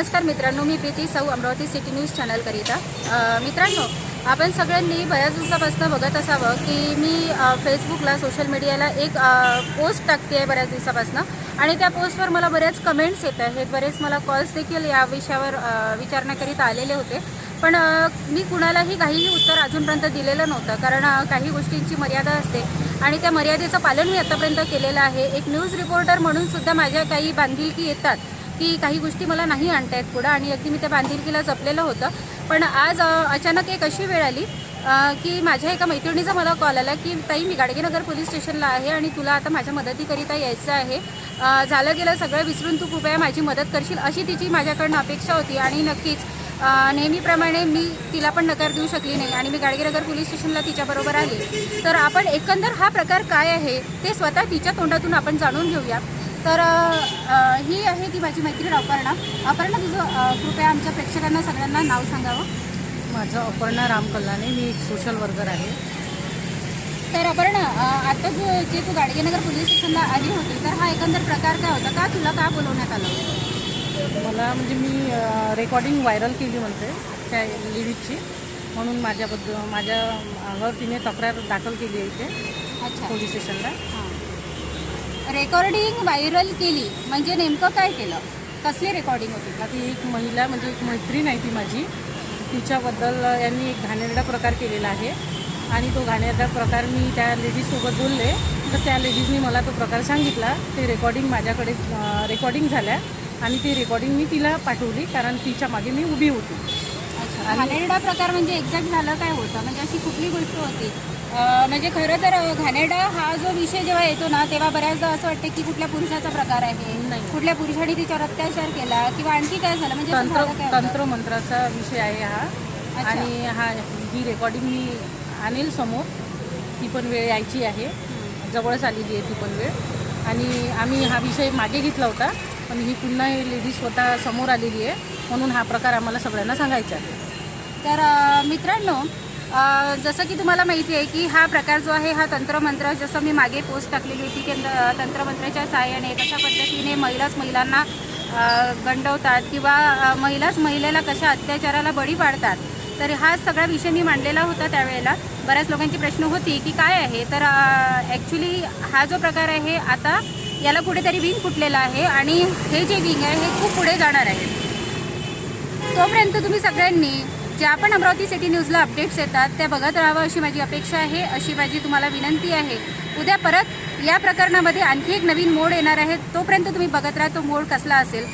नमस्कार मित्रांनो मी प्रीती साऊ Amravati city news चॅनलकरिता मित्रांनो आपण सगळ्यांनी बऱ्याच दिवसापासून बघत असावं की मी फेसबुकला सोशल मीडियाला एक पोस्ट टाकते आहे बऱ्याच दिवसापासून. आणि त्या पोस्टवर मला बऱ्याच कमेंट्स येत आहेत. बरेच मला कॉल्स देखील या विषयावर विचारण्याकरिता आलेले होते. पण मी कुणालाही काहीही उत्तर अजूनपर्यंत दिलेलं नव्हतं. कारण काही गोष्टींची मर्यादा असते. आणि त्या मर्यादेचं पालन मी आतापर्यंत केलेलं आहे. एक न्यूज रिपोर्टर म्हणून सुद्धा माझ्या काही बांधिलकी येतात. की काही गोष्टी मला नाही आणता येत पुढं आणि अगदी मी त्या बांधिलकीला जपलेलं होतं. पण आज अचानक एक अशी वेळ आली की माझ्या एका मैत्रिणीचा मला कॉल आला की ताई मी गाडगेनगर पोलीस स्टेशनला आहे आणि तुला आता माझ्या मदतीकरिता यायचं आहे. झालं गेलं सगळं विसरून तू कृपया माझी मदत करशील. अशी तिची माझ्याकडनं अपेक्षा होती आणि नक्कीच नेहमीप्रमाणे मी तिला पण नकार देऊ शकली नाही आणि मी गाडगेनगर पोलीस स्टेशनला तिच्याबरोबर आली. तर आपण एकंदर हा प्रकार काय आहे ते स्वतः तिच्या तोंडातून आपण जाणून घेऊया. तर ही आहे ती माझी मैत्रीण अपर्णा. अपर्णा तुझं कृपया आमच्या प्रेक्षकांना सगळ्यांना नाव सांगावं. माझं अपर्णा राम कल्लाने मी एक सोशल वर्कर आहे. तर अपर्णा आता जो जे तू गाडगेनगर पोलीस स्टेशनला आली होती तर हा एकंदर प्रकार काय होता? का तुला का बोलवण्यात आलं? होतं मला म्हणजे मी रेकॉर्डिंग व्हायरल केली म्हणते त्या लिरिकची म्हणून माझ्याबद्दल माझ्या अंगावर तिने तक्रार दाखल केली आहे इथे अच्छा. पोलीस स्टेशनला. हां. रेकॉर्डिंग व्हायरल केली. म्हणजे नेमकं काय केलं? कसली रेकॉर्डिंग होती? आता ती एक महिला म्हणजे एक मैत्रीण आहे ती माझी. तिच्याबद्दल यांनी एक घाणेरडा प्रकार केलेला आहे. आणि तो घाणेरडा प्रकार मी त्या लेडीजसोबत बोलले. तर त्या लेडीजनी मला तो प्रकार सांगितला. ते रेकॉर्डिंग माझ्याकडे रेकॉर्डिंग झाल्या. आणि ती रेकॉर्डिंग मी तिला पाठवली. कारण तिच्यामागे मी उभी होती. घाणेरडा प्रकार म्हणजे एक्झॅक्ट झालं काय होतं? म्हणजे अशी कुठली गोष्ट होती? म्हणजे खरं तर घाणेरडा हा जो विषय जेव्हा येतो ना तेव्हा बऱ्याचदा असं वाटतं की कुठल्या पुरुषाचा प्रकार आहे नाही. कुठल्या पुरुषाने तिच्यावर अत्याचार केला किंवा आणखी काय झालं? म्हणजे असं तंत्र झालं काय होतं? तंत्रमंत्राचा विषय आहे हा. आणि हा ही रेकॉर्डिंग मी आणेल समोर. ती पण वेळ यायची आहे. जवळच आलेली आहे ती पण वेळ. आणि आम्ही हा विषय मागे घेतला होता. पण ही पुन्हा लेडीज स्वतः समोर आलेली आहे. म्हणून हा प्रकार आम्हाला सगळ्यांना सांगायचा आहे. तर मित्रांनो जसं की तुम्हाला माहिती आहे की हा प्रकार जो आहे हा तंत्रमंत्र जसं मी मागे पोस्ट टाकलेली होती की तंत्रमंत्राच्या सहाय्याने कशा पद्धतीने महिलाच महिलांना गंडवतात किंवा महिलाच महिलेला कशा अत्याचाराला बळी पाडतात. तर हा सगळा विषय मी मांडलेला होता त्यावेळेला. बऱ्याच लोकांची प्रश्न होती की काय आहे? तर ॲक्च्युली हा जो प्रकार आहे आता याला कुठेतरी विंग फुटलेला आहे आणि हे जे विंग आहे हे खूप पुढे जाणार आहे. तोपर्यंत तुम्ही सगळ्यांनी ज्या पण अमरावती सिटी न्यूजला अपडेट्स येतात त्या बघत राहावं अशी माझी अपेक्षा आहे. अशी माझी तुम्हाला विनंती आहे. उद्या परत या प्रकरणामध्ये आणखी एक नवीन मोड येणार आहे. तोपर्यंत तुम्ही बघत राहा तो मोड कसला असेल.